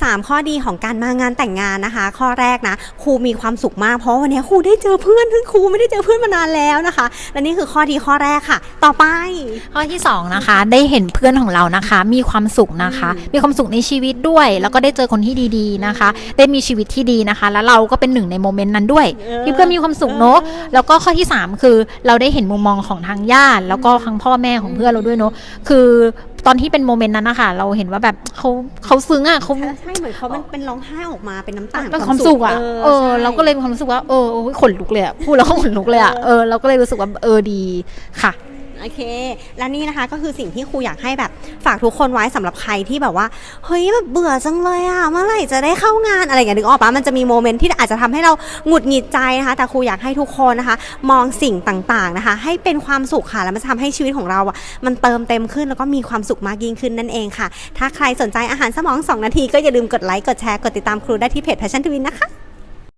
3 ข้อดีของการมางานแต่งงานนะคะ ข้อแรกนะครูมีความสุขมากเพราะวันนี้ครูได้เจอเพื่อนซึ่งครูไม่ได้เจอเพื่อนมานานแล้วนะคะ และนี่คือข้อดีข้อแรกค่ะ ต่อไป ข้อที่สองนะคะ ได้เห็นเพื่อนของเรานะคะ มีความสุขนะคะอืมมีความสุขในชีวิตด้วย แล้วก็ได้เจอคนที่ดีๆนะคะ ได้มีชีวิตที่ดีนะคะ แล้วเราก็เป็นหนึ่งในโมเมนต์นั้นด้วย ที่เพื่อนมีความสุขเนอะแล้วก็ข้อที่สามคือเราได้เห็นมุมมองของทางญาติ แล้วก็ทางพ่อแม่ของเพื่อนเราด้วยเนอะคือ ตอนที่เป็นโมเมนต์นั้นนะคะเราเห็นว่าแบบเขาเขาซึ้งอะเขาใช่เหมือนเขามันเป็นร้องไห้ออกมาเป็นน้ำตาเป็นความสุขอะเออใช่เราก็เลยมีความรู้สึกว่าเออโอ้ยขนลุกเลยอะพูดแล้วก็ขนลุกเลยอะเออเออเราก็เลยรู้สึกว่าเออดีค่ะ โอเค และนี่นะคะก็คือสิ่งที่ครูอยากให้แบบฝากทุกคนไว้สำหรับใครที่แบบว่า เฮ้ยแบบเบื่อจังเลยอะเมื่อไหร่จะได้เข้างานอะไรอย่างเงี้ยนึกออกปะมันจะมีโมเมนต์ที่อาจจะทำให้เราหงุดหงิดใจนะคะ แต่ครูอยากให้ทุกคนนะคะ มองสิ่งต่างๆนะคะ ให้เป็นความสุขค่ะแล้วมันจะทำให้ชีวิตของเราอะมันเติมเต็มขึ้นแล้วก็มีความสุขมากยิ่งขึ้นนั่นเองค่ะ ถ้าใครสนใจอาหารสมอง 2 นาทีก็อย่าลืมกดไลค์กดแชร์กดติดตามครูได้ที่เพจ Passion Twin นะคะ